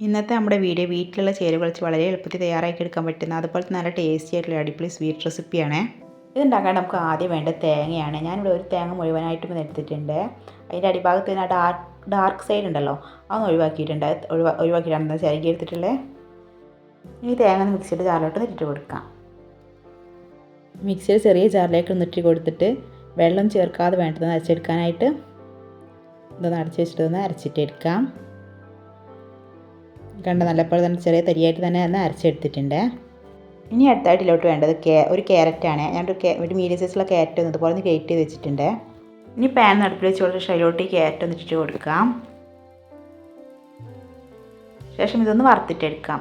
ഇന്നത്തെ നമ്മുടെ വീഡിയോ വീട്ടിലുള്ള ചേരുവ വെച്ച് വളരെ എളുപ്പത്തിൽ തയ്യാറാക്കി എടുക്കാൻ പറ്റുന്ന അതുപോലെ നല്ല ടേസ്റ്റി ആയിട്ടുള്ള അടിപൊളി സ്വീറ്റ് റെസിപ്പിയാണ് ഇതുണ്ടാക്കാൻ നമുക്ക് ആദ്യം വേണ്ട തേങ്ങയാണ്. ഞാനിവിടെ ഒരു തേങ്ങ മുഴുവനായിട്ടും എടുത്തിട്ടുണ്ട്. അതിന്റെ അടിഭാഗത്ത് തന്നെ ഡാർക്ക് ഡാർക്ക് സൈഡ് ഉണ്ടല്ലോ അതൊന്ന് ഒഴിവാക്കിയിട്ടുണ്ട്. ഒഴിവാ ഒഴിവാക്കിയിട്ടാണ് ചിരകി എടുത്തിട്ടുള്ളത് ഇനി തേങ്ങ മിക്സിയുടെ ജാറിലോട്ട് ഇട്ട് കൊടുക്കാം. മിക്സിയുടെ ചെറിയ ജാറിലേക്ക് ഒന്ന് കൊടുത്തിട്ട് വെള്ളം ചേർക്കാതെ വേണ്ടത് അരച്ചെടുക്കാനായിട്ട് ഇതൊന്ന് അടച്ച് അരച്ചിട്ട് അരച്ചിട്ടെടുക്കാം. കണ്ട നല്ലപ്പോൾ തന്നെ ചെറിയ തരിയായിട്ട് തന്നെ ഒന്ന് അരച്ചെടുത്തിട്ടുണ്ട്. ഇനി അടുത്തായിട്ട് ഇതിലോട്ട് വേണ്ടത് കേ ഒരു ക്യാരറ്റാണ് ഞാൻ ഒരു കേ ഒരു മീഡിയം സൈസുള്ള ക്യാരറ്റ് ഒന്ന് ഇതുപോലെ ഒന്ന് ഗ്രേറ്റ് ചെയ്ത് വെച്ചിട്ടുണ്ട്. ഇനി പാൻ നടപ്പിൽ വെച്ച് കൊടുത്ത് ഷൈലോട്ട് ഈ ക്യാരറ്റ് ഒന്ന് ഇട്ടിട്ട് കൊടുക്കാം. ശേഷം ഇതൊന്ന് വറുത്തിട്ടെടുക്കാം.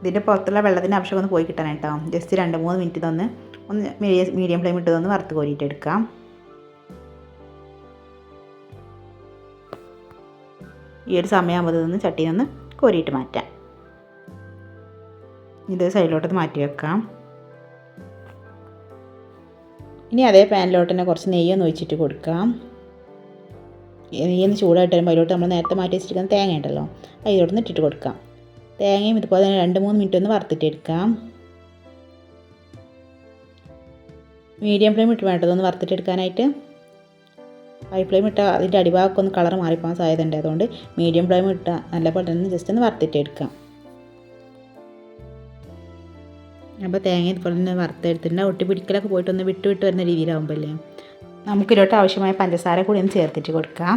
ഇതിന്റെ പുറത്തുള്ള വെള്ളത്തിന്റെ അംശം ഒന്ന് പോയി കിട്ടാൻ കേട്ടോ. ജസ്റ്റ് രണ്ട് മൂന്ന് മിനിറ്റ് ഇതൊന്ന് ഒന്ന് മീഡിയം മീഡിയം ഫ്ലെയിം ഇട്ട് ഒന്ന് വറുത്ത് കോരിയിട്ടെടുക്കാം ഈ ഒരു സമയമാകുമ്പോൾ ഇതൊന്ന് ചട്ടിയിൽ നിന്ന് കോരിയിട്ട് മാറ്റാം. ഇത് സൈഡിലോട്ട് മാറ്റി വെക്കാം. ഇനി അതേ പാനിലോട്ട് തന്നെ കുറച്ച് നെയ്യൊന്ന് ഒഴിച്ചിട്ട് കൊടുക്കാം. നെയ്യൊന്ന് ചൂടായിട്ട് വരുമ്പോൾ അതിലോട്ട് നമ്മൾ നേരത്തെ മാറ്റി വെച്ചിരിക്കുന്ന തേങ്ങ ഉണ്ടല്ലോ അതിലോട്ടൊന്ന് ഇട്ടിട്ട് കൊടുക്കാം. തേങ്ങയും ഇതുപോലെ തന്നെ രണ്ട് മൂന്ന് മിനിറ്റ് ഒന്ന് വറുത്തിട്ടെടുക്കാം മീഡിയം ഫ്ലെയിം ഇട്ട് വേണ്ടതൊന്ന് വറുത്തിട്ടെടുക്കാനായിട്ട് ഹൈ ഫ്ലെയിം ഇട്ടാൽ അതിന്റെ അടിഭാഗമൊക്കെ ഒന്ന് കളർ മാറിപ്പോകാൻ സാധ്യത ഉണ്ട് അതുകൊണ്ട് മീഡിയം ഫ്ലെയിം ഇട്ടാൽ നല്ലപോലെ തന്നെ ജസ്റ്റ് ഒന്ന് വറുത്തിട്ട് എടുക്കാം അപ്പോൾ തേങ്ങ ഇതുപോലെ തന്നെ വറുത്തെടുത്തിട്ടുണ്ട് ഒട്ടി പിടിക്കലൊക്കെ പോയിട്ട് ഒന്ന് വിട്ട് വിട്ട് വരുന്ന നമുക്ക് ഇതിലോട്ട് ആവശ്യമായ പഞ്ചസാര കൂടി ഒന്ന് ചേർത്തിട്ട് കൊടുക്കാം.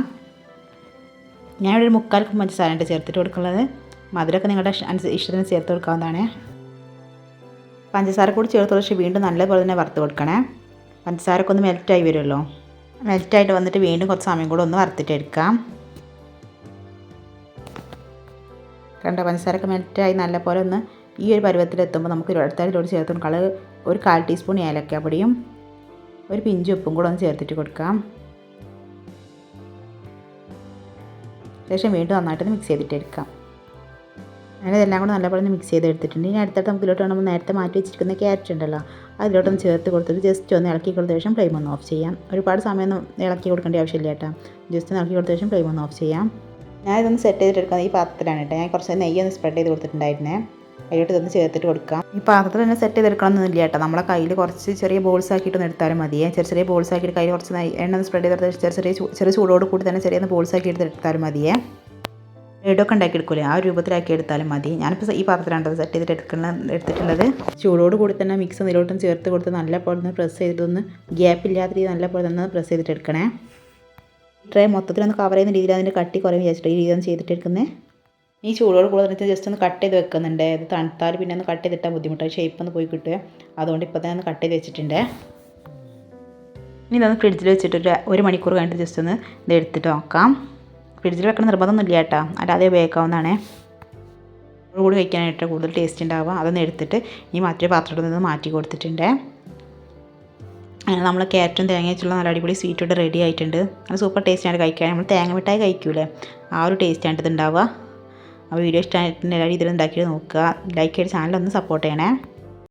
ഞാനിവിടെ ഒരു മുക്കാൽ പഞ്ചസാര ഉണ്ട് ചേർത്തിട്ട് കൊടുക്കുന്നത്. മധുരമൊക്കെ നിങ്ങളുടെ ഇഷ്ടത്തിന് ചേർത്ത് കൊടുക്കാവുന്നതാണ്. പഞ്ചസാര കൂടി ചേർത്ത് കുറച്ച് വീണ്ടും നല്ലപോലെ തന്നെ വറുത്ത് കൊടുക്കണേ. പഞ്ചസാരക്കൊന്ന് മെൽറ്റായി വരുമല്ലോ. മെൽറ്റായിട്ട് വന്നിട്ട് വീണ്ടും കുറച്ച് സമയം കൂടെ ഒന്ന് വറുത്തിട്ടെടുക്കാം. കണ്ട പഞ്ചസാരൊക്കെ മെൽറ്റായി നല്ല പോലെ ഒന്ന് ഈ ഒരു പരുവത്തിലെത്തുമ്പോൾ നമുക്ക് അടുത്തതിലോട്ട് ചേർത്ത് കൊടുക്കാം. ഒരു കാൽ ടീസ്പൂൺ ഏലക്കാപ്പൊടിയും ഒരു പിഞ്ച് ഉപ്പും കൂടെ ഒന്ന് ചേർത്തിട്ട് കൊടുക്കാം. ശേഷം വീണ്ടും നന്നായിട്ടൊന്ന് മിക്സ് ചെയ്തിട്ട് ഇതെല്ലാം കൂടെ നല്ലപോലെ മിക്സ് ചെയ്ത് എടുത്തിട്ടുണ്ട് ഇനി നമുക്ക് ഇതിലോട്ട് നമ്മൾ നേരത്തെ മാറ്റി വെച്ചിരിക്കുന്ന ക്യാരറ്റ് ഉണ്ടല്ലോ അതിലോട്ടൊന്ന് ചേർത്ത് കൊടുത്തിട്ട് ജസ്റ്റ് ഒന്ന് ഇളക്കി കൊടുത്ത ശേഷം ഫ്ലെയിം ഒന്ന് ഓഫ് ചെയ്യാം. ഒരുപാട് സമയമൊന്നും ഇളക്കി കൊടുക്കേണ്ട ആവശ്യമില്ല കേട്ടോ. ജസ്റ്റ് ഒന്ന് ഇളക്കി കൊടുത്ത ശേഷം ഫ്ലെയിം ഒന്ന് ഓഫ് ചെയ്യാം. ഞാൻ ഇതൊന്ന് സെറ്റ് ചെയ്തിട്ട് എടുക്കുന്നത് ഈ പാത്രത്തിലാണ് കേട്ടോ. ഞാൻ കുറച്ച് നെയ്യ് ഒന്ന് സ്പ്രെഡ് ചെയ്ത് കൊടുത്തിട്ടുണ്ടായിരുന്നേ. അതിലോട്ട് ഇതൊന്ന് ചേർത്തിട്ട് കൊടുക്കാം. ഈ പാത്രത്തിൽ തന്നെ സെറ്റ് ചെയ്തെടുക്കണമെന്നില്ല കേട്ടോ. നമ്മളെ കയ്യിൽ കുറച്ച് ചെറിയ ബോൾസ് ആക്കിയിട്ടൊന്ന് എടുത്താലും മതിയേ ചെറിയ ചെറിയ ബോൾസ് ആക്കിയിട്ട് കയ്യിൽ കുറച്ച് എണ്ണ സ്പ്രെഡ് ചെയ്തെടുത്ത് ചെറിയ ചെറിയ ചെറിയ ചൂടോട് കൂടി തന്നെ ചെറിയ ബോൾസ് ആക്കി എടുത്താലും മതിയേ. ലഡുവൊക്കെ ഉണ്ടാക്കി എടുക്കൂലേ ആ രൂപത്തിലാക്കി എടുത്താലും മതി. ഞാനിപ്പോൾ ഈ പാത്രത്തിലാണ് സെറ്റ് ചെയ്തിട്ട് എടുക്കുന്ന എടുത്തിട്ടുള്ളത്. ചൂടോട് കൂടി തന്നെ മിക്സ് നിലോട്ടും ചേർത്ത് കൊടുത്ത് നല്ല പോലെ ഒന്ന് പ്രസ് ചെയ്തൊന്ന് ഗ്യാപ്പ് ഇല്ലാത്ത രീതി നല്ല പോലെ തന്നെ പ്രസ് ചെയ്തിട്ട് എടുക്കണേ. ട്രേ മൊത്തത്തിലൊന്ന് കവർ ചെയ്യുന്ന രീതിയിൽ അതിന്റെ കട്ടി കുറേ വിചാരിച്ചിട്ട് ഈ ചെയ്തിട്ട് എടുക്കുന്നത് ഈ ചൂടോട് കൂടെ തന്നെ ജസ്റ്റ് ഒന്ന് കട്ട് ചെയ്ത് വെക്കുന്നുണ്ട്. ഇത് തണുത്താൽ പിന്നെ ഒന്ന് കട്ട് ചെയ്തിട്ടാൽ ബുദ്ധിമുട്ടാണ് ഷേപ്പ് ഒന്ന് പോയി കിട്ടുക. അതുകൊണ്ട് ഇപ്പോൾ തന്നെ ഒന്ന് കട്ട് ചെയ്ത് വെച്ചിട്ടുണ്ട്. ഇനി ഇതൊന്ന് ഫ്രിഡ്ജിൽ വെച്ചിട്ട് ഒരു മണിക്കൂർ കഴിഞ്ഞിട്ട് ജസ്റ്റ് ഒന്ന് ഇത് എടുത്തിട്ട് നോക്കാം. ഫ്രിഡ്ജിൽ വെക്കണം നിർബന്ധമൊന്നുമില്ല കേട്ടോ. അല്ലാതെ ഉപയോഗിക്കാവുന്നതാണ്. കൂടി കഴിക്കാനായിട്ട് കൂടുതൽ ടേസ്റ്റ് ഉണ്ടാവുക. അതൊന്ന് എടുത്തിട്ട് ഈ മറ്റൊരു പാത്രത്തിൽ നിന്ന് മാറ്റി കൊടുത്തിട്ടുണ്ട്. നമ്മൾ ക്യാരറ്റും തേങ്ങ വെച്ചുള്ള നല്ല അടിപൊളി സ്വീറ്റ് ഇവിടെ റെഡി ആയിട്ടുണ്ട്. നല്ല സൂപ്പർ ടേസ്റ്റാണ് കഴിക്കാൻ. നമ്മൾ തേങ്ങ മിഠായി കഴിക്കൂലേ? ആ ഒരു ടേസ്റ്റാണ് ഇത് ഉണ്ടാവുക. ആ വീഡിയോ ഇഷ്ടമായിട്ടുണ്ടെങ്കിൽ എല്ലാവരും ഇതിലുണ്ടാക്കിയിട്ട് നോക്കുക. ലൈക്ക് ചെയ്ത് ചാനലൊന്ന് സപ്പോർട്ട് ചെയ്യണേ.